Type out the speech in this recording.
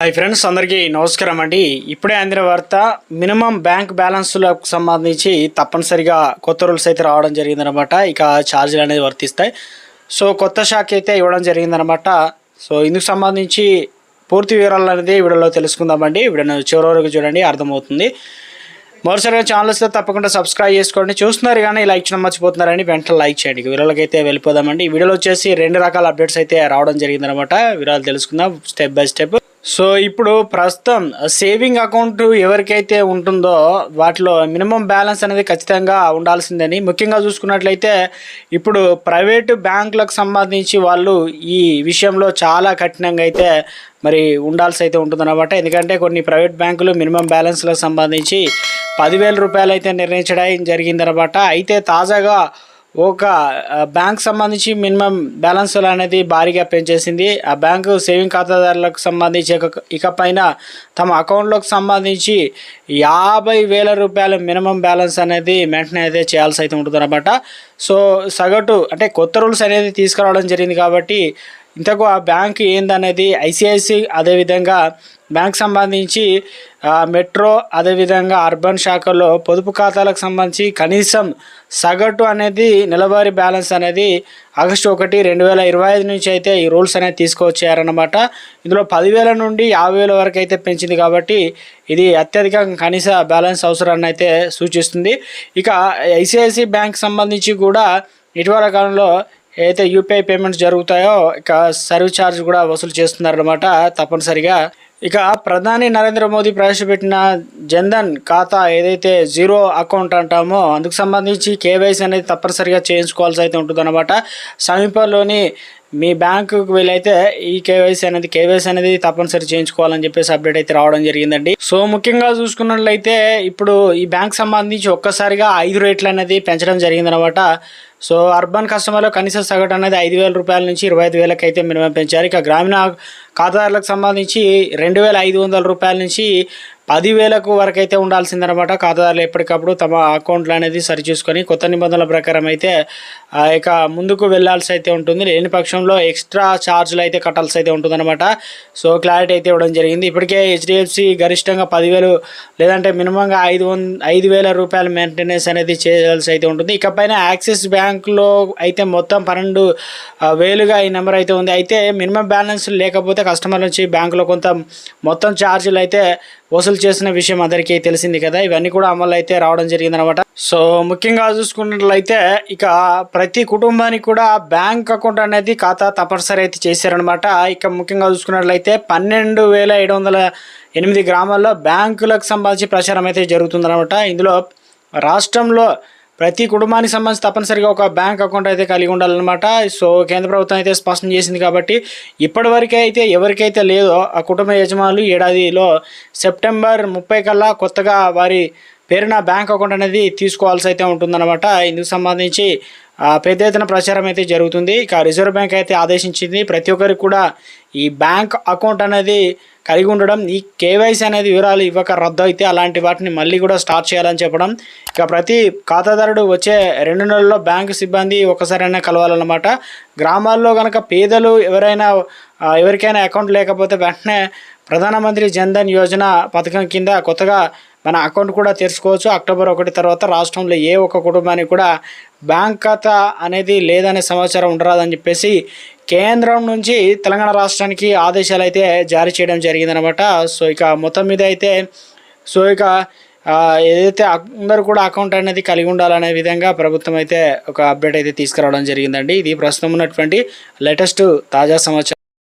Hi friends అందరికీ నమస్కారం అండి. ఇప్పుడే అందిన వార్త మినిమం బ్యాంక్ బ్యాలెన్స్లకు సంబంధించి తప్పనిసరిగా కొత్త రూల్స్ అయితే రావడం జరిగిందనమాట ఇక ఛార్జీలు అనేది వర్తిస్తాయి. సో కొత్త షాక్ అయితే ఇవ్వడం జరిగిందనమాట సో ఇందుకు సంబంధించి పూర్తి వివరాలు అనేది వీడియోలో తెలుసుకుందామండి. వీడియోను చివరి వరకు చూడండి అర్థమవుతుంది. మరోసారిగా ఛానల్ వస్తే తప్పకుండా సబ్స్క్రైబ్ చేసుకోండి. చూస్తున్నారు కానీ లైక్ చేయడం మర్చిపోతున్నారని వెంటనే లైక్ చేయండి. ఇక అయితే వెళ్ళిపోదామండి. వీడియోలో వచ్చేసి రెండు రకాల అప్డేట్స్ అయితే రావడం జరిగిందనమాట వివరాలు తెలుసుకుందాం స్టెప్ బై స్టెప్ సో ఇప్పుడు ప్రస్తుతం సేవింగ్ అకౌంట్ ఎవరికైతే ఉంటుందో వాటిలో మినిమం బ్యాలెన్స్ అనేది ఖచ్చితంగా ఉండాల్సిందని. ముఖ్యంగా చూసుకున్నట్లయితే ఇప్పుడు ప్రైవేటు బ్యాంకులకు సంబంధించి వాళ్ళు ఈ విషయంలో చాలా కఠినంగా అయితే మరి ఉండాల్సి అయితే ఉంటుందన్నమాట. ఎందుకంటే కొన్ని ప్రైవేట్ బ్యాంకులు మినిమం బ్యాలెన్స్లకు సంబంధించి పదివేల రూపాయలు అయితే నిర్ణయించడం జరిగిందనమాట అయితే తాజాగా ఒక బ్యాంక్ సంబంధించి మినిమం బ్యాలెన్సులు అనేది భారీగా పెంచేసింది. ఆ బ్యాంకు సేవింగ్ ఖాతాదారులకు సంబంధించి ఇక- ఇకపైన తమ అకౌంట్లోకి సంబంధించి యాభై వేల రూపాయల మినిమం బ్యాలెన్స్ అనేది మెయింటైన్ అయితే చేయాల్సి అయితే ఉంటుందన్నమాట. సో సగటు అంటే కొత్త రూల్స్ అనేది తీసుకురావడం జరిగింది కాబట్టి ఇంతకు ఆ బ్యాంక్ ఏందనేది ఐసిఐసి అదేవిధంగా బ్యాంక్ సంబంధించి మెట్రో అదేవిధంగా అర్బన్ శాఖలో పొదుపు ఖాతాలకు సంబంధించి కనీసం సగటు అనేది నెలవారీ బ్యాలెన్స్ అనేది ఆగస్టు ఒకటి రెండు వేల ఇరవై ఐదు నుంచి అయితే ఈ రూల్స్ అనేది తీసుకొచ్చారనమాట ఇందులో పదివేల నుండి యాభై వేల వరకు అయితే పెంచింది కాబట్టి ఇది అత్యధిక కనీస బ్యాలెన్స్ అవసరాన్ని అయితే సూచిస్తుంది. ఇక ఐసిఐసి బ్యాంక్ సంబంధించి కూడా ఇటీవల కాలంలో ఏదైతే యూపీఐ పేమెంట్స్ జరుగుతాయో ఇక సర్వీస్ ఛార్జ్ కూడా వసూలు చేస్తున్నారన్నమాట తప్పనిసరిగా. ఇక ప్రధాని నరేంద్ర మోదీ ప్రవేశపెట్టిన జన్ధన్ ఖాతా ఏదైతే జీరో అకౌంట్ అంటామో అందుకు సంబంధించి కేవైసీ అనేది తప్పనిసరిగా చేయించుకోవాల్సి అయితే ఉంటుందన్నమాట. సమీపంలోని మీ బ్యాంకుకు వెళ్ళైతే ఈ కేవైసీ అనేది కేవైసీ అనేది తప్పనిసరి చేయించుకోవాలని చెప్పేసి అప్డేట్ అయితే రావడం జరిగిందండి. సో ముఖ్యంగా చూసుకున్నట్లయితే ఇప్పుడు ఈ బ్యాంక్ సంబంధించి ఒక్కసారిగా ఐదు రేట్లు అనేది పెంచడం జరిగిందనమాట సో అర్బన్ కస్టమర్లో కనీస సగటు అనేది ఐదు వేల రూపాయల నుంచి ఇరవై ఐదు వేలకి అయితే మినిమం పెంచారు. ఇక గ్రామీణ ఖాతాదారులకు సంబంధించి రెండు వేల ఐదు వందల రూపాయల నుంచి పదివేలకు వరకు అయితే ఉండాల్సిందనమాట ఖాతాదారులు ఎప్పటికప్పుడు తమ అకౌంట్లు అనేది సరిచూసుకొని కొత్త నిబంధనల ప్రకారం అయితే ఆ, ఇక ముందుకు వెళ్ళాల్సి అయితే ఉంటుంది. లేని పక్షంలో ఎక్స్ట్రా ఛార్జీలు అయితే కట్టాల్సి అయితే ఉంటుందన్నమాట. సో క్లారిటీ అయితే ఇవ్వడం జరిగింది. ఇప్పటికే హెచ్డిఎఫ్సి గరిష్టంగా పదివేలు లేదంటే మినిమంగా ఐదు వంద ఐదు వేల రూపాయల మెయింటెనెన్స్ అనేది చేయాల్సి అయితే ఉంటుంది ఇకపైన యాక్సిస్ బ్యాంక్లో అయితే మొత్తం పన్నెండు వేలుగా ఈ నెంబర్ అయితే ఉంది. అయితే మినిమం బ్యాలెన్స్ లేకపోతే కస్టమర్ నుంచి బ్యాంకులో కొంత మొత్తం ఛార్జీలు అయితే వసూలు చేసిన విషయం అందరికీ తెలిసింది కదా. ఇవన్నీ కూడా అమలు అయితే రావడం జరిగిందనమాట సో ముఖ్యంగా చూసుకున్నట్లయితే ఇక ప్రతి కుటుంబానికి కూడా బ్యాంక్ అకౌంట్ అనేది ఖాతా తప్పనిసరి అయితే చేశారనమాట ఇక ముఖ్యంగా చూసుకున్నట్లయితే పన్నెండు వేల ఏడు వందల ఎనిమిది గ్రామాల్లో బ్యాంకులకు సంబంధించి ప్రచారం అయితే జరుగుతుందనమాట ఇందులో రాష్ట్రంలో ప్రతి కుటుంబానికి సంబంధించి తప్పనిసరిగా ఒక బ్యాంక్ అకౌంట్ అయితే కలిగి ఉండాలన్నమాట. సో కేంద్ర ప్రభుత్వం అయితే స్పష్టం చేసింది కాబట్టి ఇప్పటివరకు అయితే ఎవరికైతే లేదో ఆ కుటుంబ యజమానులు ఏడాదిలో సెప్టెంబర్ ముప్పై కల్లా కొత్తగా వారి పేరున బ్యాంక్ అకౌంట్ అనేది తీసుకోవాల్సి అయితే ఉంటుందన్నమాట. ఇందుకు సంబంధించి పెద్ద ఎత్తున ప్రచారం అయితే జరుగుతుంది. ఇక రిజర్వ్ బ్యాంక్ అయితే ఆదేశించింది. ప్రతి ఒక్కరికి కూడా ఈ బ్యాంక్ అకౌంట్ అనేది కలిగి ఉండడం ఈ కేవైసీ అనేది వివరాలు ఇవ్వక రద్దు అయితే అలాంటి వాటిని మళ్ళీ కూడా స్టార్ట్ చేయాలని చెప్పడం. ఇక ప్రతి ఖాతాదారుడు వచ్చే రెండు నెలల్లో బ్యాంకు సిబ్బంది ఒకసారైనా కలవాలన్నమాట. గ్రామాల్లో కనుక పేదలు ఎవరైనా ఎవరికైనా అకౌంట్ లేకపోతే వెంటనే ప్రధానమంత్రి జన్ధన్ యోజన పథకం కింద కొత్తగా మన అకౌంట్ కూడా తెరుచుకోవచ్చు. అక్టోబర్ ఒకటి తర్వాత రాష్ట్రంలో ఏ ఒక్క కుటుంబానికి కూడా బ్యాంక్ ఖాతా అనేది లేదనే సమాచారం ఉండరాదని చెప్పేసి కేంద్రం నుంచి తెలంగాణ రాష్ట్రానికి ఆదేశాలు అయితే జారీ చేయడం జరిగిందనమాట సో ఇక మొత్తం మీద అయితే సో ఇక ఏదైతే అందరూ కూడా అకౌంట్ అనేది కలిగి ఉండాలనే విధంగా ప్రభుత్వం అయితే ఒక అప్డేట్ అయితే తీసుకురావడం జరిగిందండి. ఇది ప్రస్తుతం ఉన్నటువంటి లేటెస్ట్ తాజా సమాచారం.